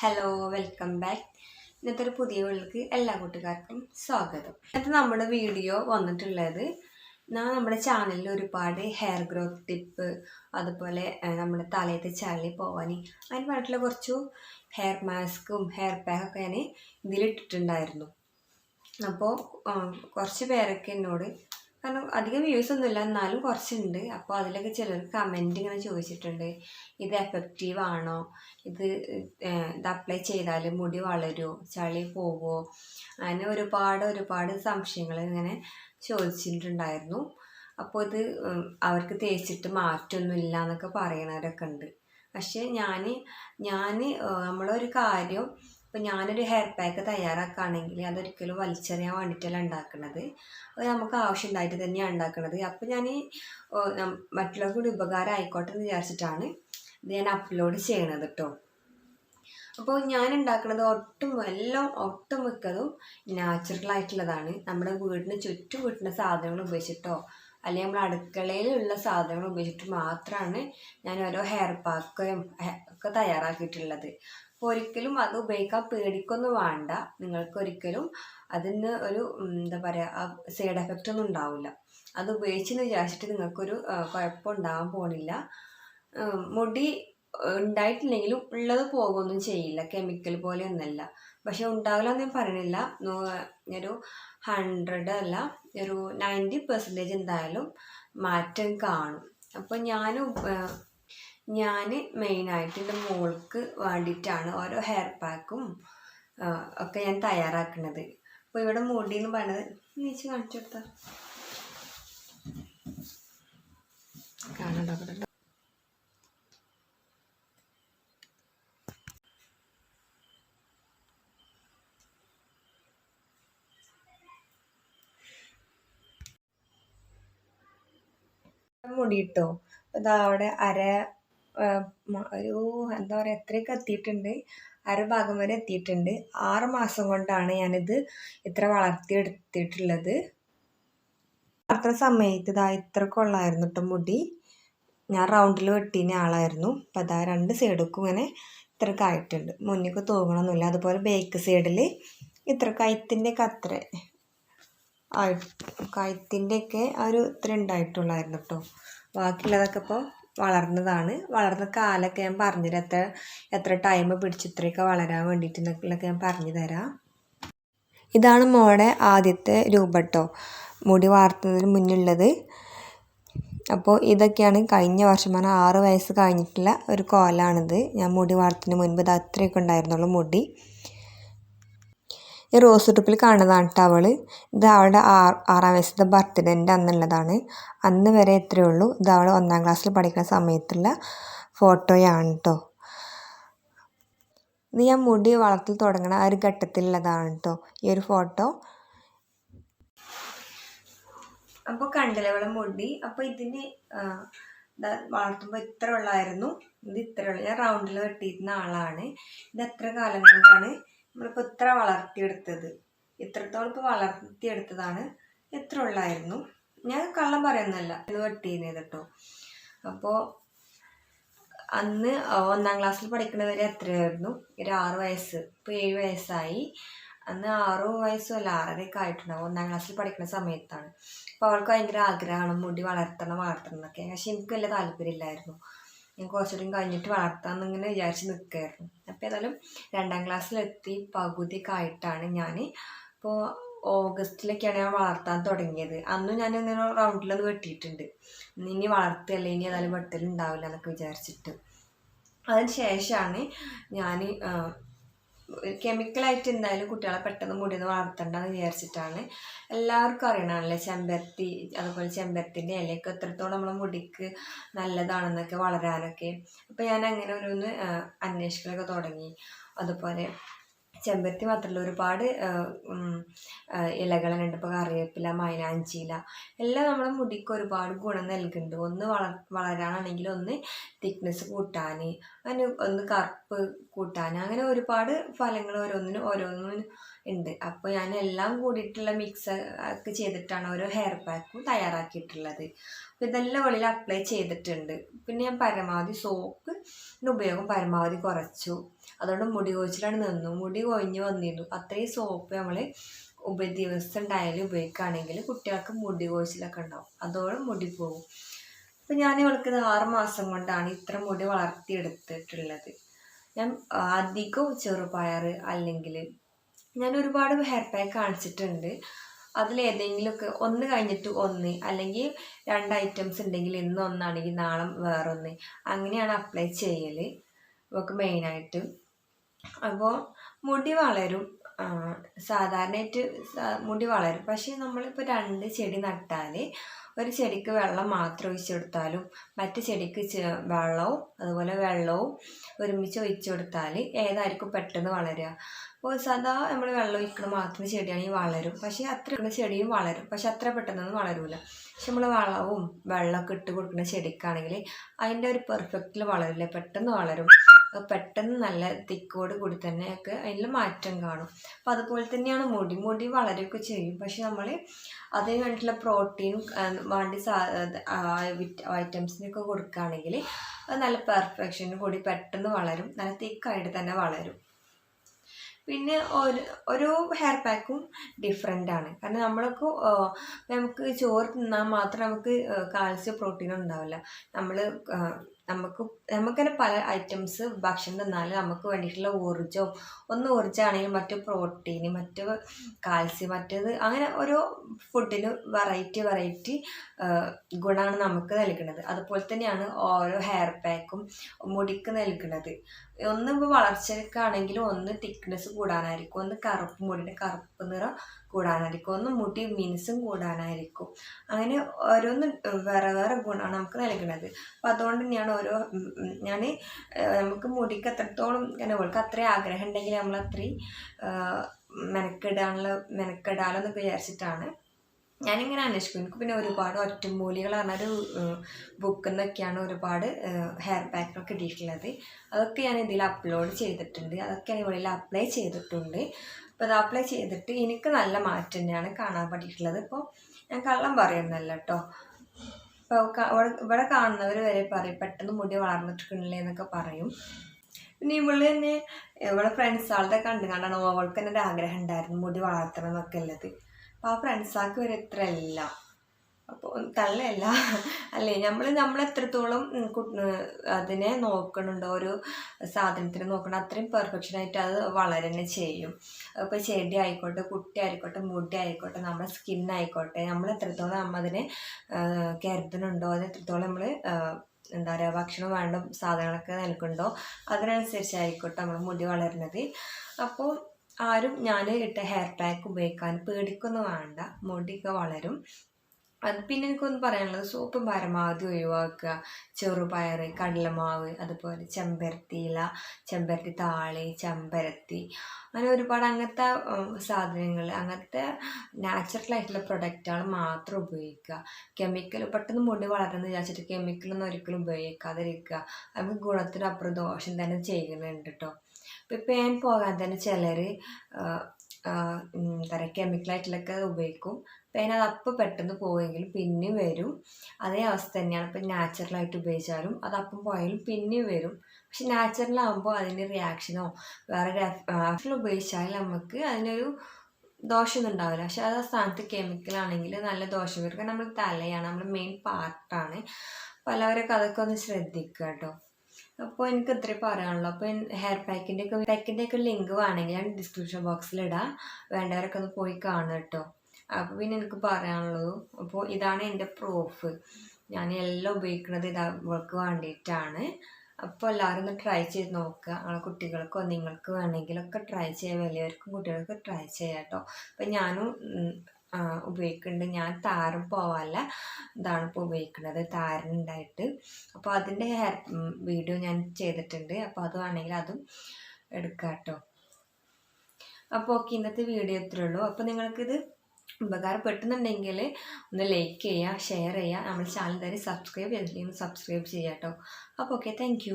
Hello welcome back ഇന്നത്തെ ഒരു പുതിയ വീട്ടിലേക്ക് എല്ലാ കൂട്ടുകാർക്കും സ്വാഗതം. ഇന്നത്തെ നമ്മുടെ വീഡിയോ വന്നിട്ടുള്ളത് ഞാൻ നമ്മുടെ ചാനലിൽ ഒരുപാട് ഹെയർ ഗ്രോത്ത് ടിപ്പ് അതുപോലെ നമ്മുടെ തലയത്തെ ചളി പോവാൻ അതിന് പറഞ്ഞിട്ടുള്ള കുറച്ചു ഹെയർ മാസ്കും ഹെയർ പാക്കൊക്കെ ഞാൻ ഇതിലിട്ടിട്ടുണ്ടായിരുന്നു. അപ്പോൾ കുറച്ച് പേരൊക്കെ എന്നോട് കാരണം അധികം വ്യൂസ് ഒന്നുമില്ല എന്നാലും കുറച്ചുണ്ട്. അപ്പോൾ അതിലൊക്കെ ചിലർ കമന്റ് ഇങ്ങനെ ചോദിച്ചിട്ടുണ്ട്. ഇത് എഫക്റ്റീവ് ആണോ? ഇത് ഇത് അപ്ലൈ ചെയ്താൽ മുടി വളരുമോ ചളി പോവുമോ അങ്ങനെ ഒരുപാട് ഒരുപാട് സംശയങ്ങൾ ഇങ്ങനെ ചോദിച്ചിട്ടുണ്ടായിരുന്നു. അപ്പോൾ ഇത് അവർക്ക് തേച്ചിട്ട് മാറ്റമൊന്നുമില്ല എന്നൊക്കെ പറയണവരൊക്കെ ഉണ്ട്. പക്ഷേ ഞാൻ ഞാൻ നമ്മളൊരു കാര്യം ഇപ്പം ഞാനൊരു ഹെയർ പാക്ക് തയ്യാറാക്കുകയാണെങ്കിൽ അതൊരിക്കലും വലിച്ചെറിയാൻ വേണ്ടിയിട്ടല്ല ഉണ്ടാക്കുന്നത്. അത് നമുക്ക് ആവശ്യമുണ്ടായിട്ട് തന്നെയാണ് ഉണ്ടാക്കുന്നത്. അപ്പോൾ ഞാൻ മറ്റുള്ളവർക്ക് കൂടി ഉപകാരം ആയിക്കോട്ടെ എന്ന് വിചാരിച്ചിട്ടാണ് ഇത് ഞാൻ അപ്ലോഡ് ചെയ്യണത് കേട്ടോ അപ്പോൾ ഞാൻ ഉണ്ടാക്കുന്നത് ഒട്ടും എല്ലാം ഒട്ടും മിക്കതും നാച്ചുറൽ ആയിട്ടുള്ളതാണ്. നമ്മുടെ വീടിന് ചുറ്റും കിട്ടുന്ന സാധനങ്ങൾ ഉപയോഗിച്ചിട്ടോ അല്ലെങ്കിൽ നമ്മൾ അടുക്കളയിലുള്ള സാധനങ്ങൾ ഉപയോഗിച്ചിട്ട് മാത്രമാണ് ഞാൻ ഓരോ ഹെയർ പാക്കും ഒക്കെ തയ്യാറാക്കിയിട്ടുള്ളത്. അപ്പോൾ ഒരിക്കലും അത് ഉപയോഗിക്കാൻ പേടിക്കൊന്നും വേണ്ട. നിങ്ങൾക്ക് ഒരിക്കലും അതിന് ഒരു എന്താ പറയുക ആ സൈഡ് എഫക്റ്റ് ഒന്നും ഉണ്ടാവില്ല അത് ഉപയോഗിച്ചെന്ന് വിചാരിച്ചിട്ട് നിങ്ങൾക്കൊരു കുഴപ്പം ഉണ്ടാകാൻ പോണില്ല. മുടി ഉണ്ടായിട്ടില്ലെങ്കിലും ഉള്ളത് പോകുമൊന്നും ചെയ്യില്ല. കെമിക്കൽ പോലെ ഒന്നല്ല. പക്ഷെ ഉണ്ടാവില്ല എന്ന് ഞാൻ ഒരു ഹൺഡ്രഡ് അല്ല ഒരു നയന്റി പെർസെന്റേജ് എന്തായാലും മാറ്റം കാണും. അപ്പോൾ ഞാൻ ഞാൻ മെയിനായിട്ട് എന്റെ മോൾക്ക് വേണ്ടിയിട്ടാണ് ഓരോ ഹെയർ പാക്കും ഒക്കെ ഞാൻ തയ്യാറാക്കുന്നത് അപ്പോൾ ഇവിടെ മുടി എന്ന് പറയുന്നത് നീച്ച് കാണിച്ചു കൊടുത്താൽ മുടി ഇട്ടോ ഇതാ അവിടെ അര ഒരു എന്താ പറയുക എത്രയൊക്കെ എത്തിയിട്ടുണ്ട്. അര ഭാഗം വരെ എത്തിയിട്ടുണ്ട്. ആറ് മാസം കൊണ്ടാണ് ഞാനിത് ഇത്ര വളർത്തിയെടുത്തിട്ടുള്ളത്. അത്ര സമയത്ത് ഇതാ ഇത്ര കൊള്ളായിരുന്നു കേട്ടോ മുടി. ഞാൻ റൗണ്ടിൽ വെട്ടിയ ആളായിരുന്നു. അപ്പം അതാ രണ്ട് സൈഡൊക്കെ ഇങ്ങനെ ഇത്രയൊക്കെ ആയിട്ടുണ്ട്. മുന്നിക്ക് തൂങ്ങണമെന്നില്ല അതുപോലെ ബേക്ക് സൈഡിൽ ഇത്ര കയത്തിന്റെയൊക്കെ അത്ര ആയി കയത്തിന്റെയൊക്കെ ആ ഒരു ഇത്ര ഉണ്ടായിട്ടുള്ളായിരുന്നു കേട്ടോ ബാക്കിയുള്ളതൊക്കെ ഇപ്പോൾ വളർന്നതാണ്. വളർന്ന കാലൊക്കെ ഞാൻ പറഞ്ഞുതരാം. എത്ര എത്ര ടൈം പിടിച്ച് ഇത്രയൊക്കെ വളരാൻ വേണ്ടിയിട്ട് എന്നൊക്കെ ഞാൻ പറഞ്ഞു തരാം ഇതാണ് മോടെ ആദ്യത്തെ രൂപം കേട്ടോ മുടി വാർത്തുന്നതിന് മുന്നുള്ളത് അപ്പോൾ ഇതൊക്കെയാണ് കഴിഞ്ഞ വർഷം പറഞ്ഞാൽ ആറ് വയസ്സ് കഴിഞ്ഞിട്ടുള്ള ഒരു കോലാണിത്. ഞാൻ മുടി വളർത്തുന്നതിന് മുൻപ് ഇത് അത്രയൊക്കെ ഉണ്ടായിരുന്നുള്ളൂ മുടി. ഈ റോസ് ട്രിപ്പിൽ കാണുന്നതാണ് കേട്ടോ അവൾ. ഇത് അവളുടെ ആർ ആറാം വയസ്സത്തെ ബർത്ത്ഡേന്റെ അന്നുള്ളതാണ്. അന്ന് വരെ എത്രയേ ഉള്ളൂ. ഇത് അവൾ ഒന്നാം ക്ലാസ്സിൽ പഠിക്കുന്ന സമയത്തുള്ള ഫോട്ടോയാണ് കേട്ടോ ഇത് ഞാൻ മുടി വളർത്തി തുടങ്ങണ ആ ഒരു ഘട്ടത്തിലുള്ളതാണ് കേട്ടോ ഈ ഒരു ഫോട്ടോ. അപ്പോൾ കണ്ടില്ല മുടി അപ്പോൾ ഇതിന് വളർത്തുമ്പോൾ ഇത്ര ഉള്ളായിരുന്നു. ഇത് ഇത്ര ഉള്ള. ഞാൻ റൗണ്ടിൽ വെട്ടിയിരുന്ന ആളാണ്. ഇത് എത്ര കാലം കൊണ്ടാണ് നമ്മളിപ്പോൾ ഇത്ര വളർത്തിയെടുത്തത്. ഇത്രത്തോളം ഇപ്പോൾ വളർത്തിയെടുത്തതാണ്. ഇത്ര ഉള്ളായിരുന്നു? ഞാൻ കള്ളം പറയുന്നല്ല ഇത് വെട്ടിയിരുന്നത് കേട്ടോ അപ്പോൾ അന്ന് ഒന്നാം ക്ലാസ്സിൽ പഠിക്കുന്നവരെ എത്രയായിരുന്നു? ഒരു ആറ് വയസ്സ്. ഇപ്പോൾ ഏഴ് വയസ്സായി. അന്ന് ആറ് വയസ്സും അല്ല ആറരയൊക്കെ ആയിട്ടുണ്ടാവും. ഒന്നാം ക്ലാസ്സിൽ പഠിക്കുന്ന സമയത്താണ്. അപ്പോൾ അവൾക്ക് ഭയങ്കര ആഗ്രഹമാണ് മുടി വളർത്തണം വളർത്തണം എന്നൊക്കെ. പക്ഷെ എനിക്ക് വലിയ താല്പര്യമില്ലായിരുന്നു. ഞാൻ കുറച്ചുകൂടി കഴിഞ്ഞിട്ട് വളർത്താമെന്ന് ഇങ്ങനെ വിചാരിച്ച് നിൽക്കുകയായിരുന്നു അപ്പോൾ ഏതായാലും രണ്ടാം ക്ലാസ്സിലെത്തി പകുതിയൊക്കെ ആയിട്ടാണ് ഞാൻ ഇപ്പോൾ ഓഗസ്റ്റിലൊക്കെയാണ് ഞാൻ വളർത്താൻ തുടങ്ങിയത്. അന്നും ഞാൻ ഇങ്ങനെ റൗണ്ടിലൊന്ന് വെട്ടിയിട്ടുണ്ട്. ഇനി വളർത്തുകയല്ലേ ഇനി ഏതായാലും വെട്ടലുണ്ടാവില്ല എന്നൊക്കെ വിചാരിച്ചിട്ട്. അതിന് ശേഷമാണ് ഞാൻ കെമിക്കലായിട്ട് എന്തായാലും കുട്ടികളെ പെട്ടെന്ന് മുടിന്ന് വളർത്തണ്ടെന്ന് വിചാരിച്ചിട്ടാണ് എല്ലാവർക്കും അറിയണമല്ലേ ചെമ്പരത്തി അതുപോലെ ചെമ്പരത്തിന്റെ ഇലയൊക്കെ എത്രത്തോളം നമ്മളെ മുടിക്ക് നല്ലതാണെന്നൊക്കെ വളരാനൊക്കെ. അപ്പോൾ ഞാൻ അങ്ങനെ ഓരോന്ന് അന്വേഷിക്കലൊക്കെ തുടങ്ങി. അതുപോലെ ചെമ്പരത്തി മാത്രമല്ല ഒരുപാട് ആ, ഉണ്ട്. ഇപ്പോൾ കറിവേപ്പില മൈനാഞ്ചിയില എല്ലാം നമ്മുടെ മുടിക്ക് ഒരുപാട് ഗുണം നൽകുന്നുണ്ട്. ഒന്ന് വള വളരാനാണെങ്കിൽ ഒന്ന് തിക്നെസ് കൂട്ടാൻ അങ്ങനെ ഒന്ന് കറുപ്പ് കൂട്ടാൻ അങ്ങനെ ഒരുപാട് ഫലങ്ങൾ ഓരോന്നിനും ഓരോന്നിനും ഉണ്ട്. അപ്പോൾ ഞാൻ എല്ലാം കൂടിയിട്ടുള്ള മിക്സ് ഒക്കെ ചെയ്തിട്ടാണ് ഓരോ ഹെയർ പാക്കും തയ്യാറാക്കിയിട്ടുള്ളത്. അപ്പോൾ ഇതെല്ലാം വെളിയിൽ അപ്ലൈ ചെയ്തിട്ടുണ്ട്. പിന്നെ ഞാൻ പരമാവധി സോപ്പ് ഉപയോഗം പരമാവധി കുറച്ചു. അതുകൊണ്ട് മുടി കൊഴിച്ചിലാണ് നിന്നു. മുടി കൊഴിഞ്ഞ് വന്നിരുന്നു. അത്രയും സോപ്പ് നമ്മൾ ഉപ ദിവസം ഡയലി ഉപയോഗിക്കുകയാണെങ്കിൽ കുട്ടികൾക്ക് മുടി കൊഴിച്ചിലൊക്കെ ഉണ്ടാവും. അതോടെ മുടി പോകും അപ്പം ഞാൻ ഇവൾക്ക് ആറ് മാസം കൊണ്ടാണ് ഇത്ര മുടി വളർത്തിയെടുത്തിട്ടുള്ളത്. ഞാൻ അധികവും ചെറുപയർ അല്ലെങ്കിൽ ഞാൻ ഒരുപാട് ഹെയർ പാക്ക് കാണിച്ചിട്ടുണ്ട്. അതിലേതെങ്കിലുമൊക്കെ ഒന്ന് കഴിഞ്ഞിട്ട് ഒന്ന് അല്ലെങ്കിൽ രണ്ട് ഐറ്റംസ് ഉണ്ടെങ്കിൽ ഇന്ന് ഒന്നാണെങ്കിൽ നാളെ വേറൊന്ന്. അങ്ങനെയാണ് അപ്ലൈ ചെയ്യൽ നമുക്ക് മെയിനായിട്ട് അപ്പോൾ മുടി വളരും. സാധാരണയായിട്ട് മുടി വളരും. പക്ഷേ നമ്മളിപ്പോൾ രണ്ട് ചെടി നട്ടാൽ ഒരു ചെടിക്ക് വെള്ളം മാത്രം ഒഴിച്ചു കൊടുത്താലും മറ്റു ചെടിക്ക് വെള്ളവും അതുപോലെ വെള്ളവും ഒരുമിച്ച് ഒഴിച്ചു കൊടുത്താൽ ഏതായിരിക്കും പെട്ടെന്ന് വളരുക അപ്പോൾ സദാ നമ്മൾ വെള്ളം ഒഴിക്കണം മാത്രം ചെടിയാണെങ്കിൽ വളരും. പക്ഷേ അത്ര ചെടിയും വളരും. പക്ഷെ അത്ര പെട്ടെന്നൊന്നും വളരൂല. പക്ഷെ നമ്മൾ വളവും വെള്ളമൊക്കെ ഇട്ട് കൊടുക്കുന്ന ചെടിക്കാണെങ്കിൽ അതിന്റെ ഒരു പെർഫെക്റ്റിൽ വളരില്ല? പെട്ടെന്ന് വളരും. പെട്ടെന്ന് നല്ല തിക്കോട് കൂടി തന്നെയൊക്കെ അതിൽ മാറ്റം കാണും. അപ്പോൾ അതുപോലെ തന്നെയാണ് മുടി. മുടി വളരെയൊക്കെ ചെയ്യും. പക്ഷെ നമ്മൾ അതിന് വേണ്ടിയിട്ടുള്ള പ്രോട്ടീൻ വേണ്ടി ഐറ്റംസിനൊക്കെ കൊടുക്കുകയാണെങ്കിൽ അത് നല്ല പെർഫെക്ഷനും കൂടി പെട്ടെന്ന് വളരും. നല്ല തിക്കായിട്ട് തന്നെ വളരും. പിന്നെ ഒരു ഓരോ ഹെയർ പാക്കും ഡിഫറെന്റ് ആണ്. കാരണം നമ്മളൊക്കെ നമുക്ക് ചോറ് തിന്നാൽ മാത്രം നമുക്ക് കാൽസ്യം പ്രോട്ടീൻ ഉണ്ടാവില്ല. നമ്മൾ നമുക്ക് നമുക്ക് പല ഐറ്റംസ് ഭക്ഷണം തിന്നാൽ നമുക്ക് വേണ്ടിയിട്ടുള്ള ഊർജവും ഒന്ന് ഊർജമാണെങ്കിലും മറ്റു പ്രോട്ടീൻ മറ്റു കാൽസ്യം മറ്റേത് അങ്ങനെ ഓരോ ഫുഡിന് വെറൈറ്റി വെറൈറ്റി ഗുണമാണ് നമുക്ക് നൽകുന്നത്. അതുപോലെ തന്നെയാണ് ഓരോ ഹെയർ പാക്കും മുടിക്ക് നൽകുന്നത്. ഒന്ന് ഇപ്പോൾ വളർച്ചയ്ക്കാണെങ്കിലും ഒന്ന് തിക്നെസ് കൂടാനായിരിക്കും. ഒന്ന് കറുപ്പ് മുടിന്റെ കറുപ്പ് നിറം കൂടാനായിരിക്കും. ഒന്ന് മുടി മീൻസും കൂടാനായിരിക്കും. അങ്ങനെ ഓരോന്ന് വേറെ വേറെ ഗുണമാണ് നമുക്ക് നൽകുന്നത്. അപ്പോൾ അതുകൊണ്ട് തന്നെയാണ് ഓരോ ഞാൻ നമുക്ക് മുടിക്ക് എത്രത്തോളം ഓൾക്ക് അത്രയും ആഗ്രഹം ഉണ്ടെങ്കിൽ നമ്മൾ അത്രയും മെനക്കെടാനുള്ള മെനക്കെടാലോ എന്നൊക്കെ വിചാരിച്ചിട്ടാണ് ഞാനിങ്ങനെ അന്വേഷിക്കും. എനിക്ക് പിന്നെ ഒരുപാട് ഒറ്റമൂലികൾ പറഞ്ഞൊരു ബുക്കിൽ നിന്നൊക്കെയാണ് ഒരുപാട് ഹെയർ പാക്കൊക്കെ കിട്ടിയിട്ടുള്ളത്. അതൊക്കെ ഞാൻ ഇതിൽ അപ്ലോഡ് ചെയ്തിട്ടുണ്ട്. അതൊക്കെ ഞാൻ ഇവിടെ അപ്ലൈ ചെയ്തിട്ടുണ്ട്. അപ്പോൾ അത് അപ്ലൈ ചെയ്തിട്ട് എനിക്ക് നല്ല മാറ്റം തന്നെയാണ് കാണാൻ പറ്റിയിട്ടുള്ളത്. ഇപ്പോൾ ഞാൻ കള്ളം പറയുന്നല്ല കേട്ടോ ഇപ്പോൾ ഇവിടെ കാണുന്നവർ വരെ പറയും പെട്ടെന്ന് മുടി വളർന്നിട്ടുണ്ടല്ലേ എന്നൊക്കെ പറയും. പിന്നെ ഇവൾ തന്നെ ഇവളെ ഫ്രണ്ട്സ് ആളുടെ കണ്ടു കണ്ടാണ് അവൾക്ക് തന്നെ ഒരു ആഗ്രഹം ഉണ്ടായിരുന്നു മുടി വളർത്തണം എന്നൊക്കെ ഉള്ളത്. ആ ഫ്രണ്ട്സാക്ക് വരെ ഇത്ര അല്ല. അപ്പോൾ തള്ളയല്ല. അല്ലേ? നമ്മൾ നമ്മൾ എത്രത്തോളം അതിനെ നോക്കണുണ്ടോ? ഒരു സാധനത്തിന് നോക്കണം അത്രയും പെർഫെക്ഷനായിട്ട് അത് വളരണ ചെയ്യും. ഇപ്പോൾ ചെടി ആയിക്കോട്ടെ കുട്ടി ആയിക്കോട്ടെ മുടി ആയിക്കോട്ടെ നമ്മുടെ സ്കിൻ ആയിക്കോട്ടെ നമ്മൾ എത്രത്തോളം നമ്മൾ അതിനെ കരുതുന്നുണ്ടോ? അത് എത്രത്തോളം നമ്മൾ എന്താ പറയുക ഭക്ഷണം വേണ്ട സാധനങ്ങളൊക്കെ നൽകുന്നുണ്ടോ? അതിനനുസരിച്ചായിക്കോട്ടെ നമ്മൾ മുടി വളരുന്നത്. അപ്പോൾ ആരും ഞാൻ ഇട്ട ഹെയർ പാക്ക് ഉപയോഗിക്കാൻ പേടിക്കൊന്നും വേണ്ട. മുടിയൊക്കെ വളരും. അത് പിന്നെ എനിക്കൊന്ന് പറയാനുള്ളത് സോപ്പ് പരമാവധി ഒഴിവാക്കുക. ചെറുപയർ കടലമാവ് അതുപോലെ ചെമ്പരത്തി ഇല ചെമ്പരത്തി താളി ചെമ്പരത്തി. അങ്ങനെ ഒരുപാട് അങ്ങനത്തെ സാധനങ്ങൾ അങ്ങനത്തെ നാച്ചുറൽ ആയിട്ടുള്ള പ്രൊഡക്റ്റുകൾ മാത്രം ഉപയോഗിക്കുക. കെമിക്കൽ പെട്ടെന്ന് മുടി വളരുന്ന വിചാരിച്ചിട്ട് കെമിക്കലൊന്നും ഒരിക്കലും ഉപയോഗിക്കാതിരിക്കുക. നമുക്ക് ഗുണത്തിനപ്പുറം ദോഷം തന്നെ ചെയ്യുന്നുണ്ട് കേട്ടോ ഇപ്പം പേൻ പോകാൻ തന്നെ ചിലർ എന്താ പറയുക കെമിക്കലായിട്ടുള്ളൊക്കെ ഉപയോഗിക്കും. പേൻ അത് അപ്പം പെട്ടെന്ന് പോവുമെങ്കിലും പിന്നെയും വരും. അതേ അവസ്ഥ തന്നെയാണ് ഇപ്പം നാച്ചുറലായിട്ട് ഉപയോഗിച്ചാലും അത് അപ്പം പോയാലും പിന്നെയും വരും. പക്ഷെ നാച്ചുറലാകുമ്പോൾ അതിന്റെ റിയാക്ഷനോ വേറെ ഉപയോഗിച്ചാലും നമുക്ക് അതിനൊരു ദോഷമൊന്നും ഉണ്ടാവില്ല. പക്ഷെ അത് ആ സ്ഥാനത്ത് കെമിക്കലാണെങ്കിൽ നല്ല ദോഷം വരും. കാരണം നമ്മൾ തലയാണ് നമ്മൾ മെയിൻ പാർട്ടാണ് പലവരൊക്കെ അതൊക്കെ ഒന്ന് ശ്രദ്ധിക്കുക കേട്ടോ. അപ്പോൾ എനിക്ക് ഇത്രയും പറയാനുള്ളൂ. അപ്പോൾ ഹെയർ പാക്കിന്റെ ഒക്കെ പാക്കിന്റെ ഒക്കെ ലിങ്ക് വേണമെങ്കിൽ ഞാൻ ഡിസ്ക്രിപ്ഷൻ ബോക്സിൽ ഇടാം. വേണ്ടവരൊക്കെ ഒന്ന് പോയി കാണുക കേട്ടോ. അപ്പോൾ പിന്നെ എനിക്ക് പറയാനുള്ളത് അപ്പോൾ ഇതാണ് എന്റെ പ്രൂഫ് ഞാൻ എല്ലാം ഉപയോഗിക്കുന്നത് ഇത് അവൾക്ക് വേണ്ടിയിട്ടാണ്. അപ്പോൾ എല്ലാവരും ഒന്ന് ട്രൈ ചെയ്ത് നോക്കുക. നിങ്ങളെ കുട്ടികൾക്കോ നിങ്ങൾക്ക് വേണമെങ്കിലൊക്കെ ട്രൈ ചെയ്യാം. വലിയവർക്കും കുട്ടികൾക്കും ട്രൈ ചെയ്യാം കേട്ടോ. അപ്പം ഞാനും ഉപയോഗിക്കുന്നുണ്ട് ഞാൻ താരം പോവാല്ല. ഇതാണ് ഇപ്പോൾ ഉപയോഗിക്കുന്നത് താരനുണ്ടായിട്ട്. അപ്പോൾ അതിന്റെ ഹെയർ വീഡിയോ ഞാൻ ചെയ്തിട്ടുണ്ട്. അപ്പോൾ അത് വേണമെങ്കിൽ അതും എടുക്കാം കേട്ടോ അപ്പോൾ ഓക്കെ ഇന്നത്തെ വീഡിയോ ഇത്രേ ഉള്ളൂ. അപ്പോൾ നിങ്ങൾക്കിത് ഉപകാരപ്പെട്ടുന്നുണ്ടെങ്കിൽ ഒന്ന് ലൈക്ക് ചെയ്യുക ഷെയർ ചെയ്യുക. നമ്മുടെ ചാനൽ തന്നെ സബ്സ്ക്രൈബ് ചെയ്തില്ലെങ്കിൽ സബ്സ്ക്രൈബ് ചെയ്യാം കേട്ടോ അപ്പോൾ ഓക്കെ താങ്ക്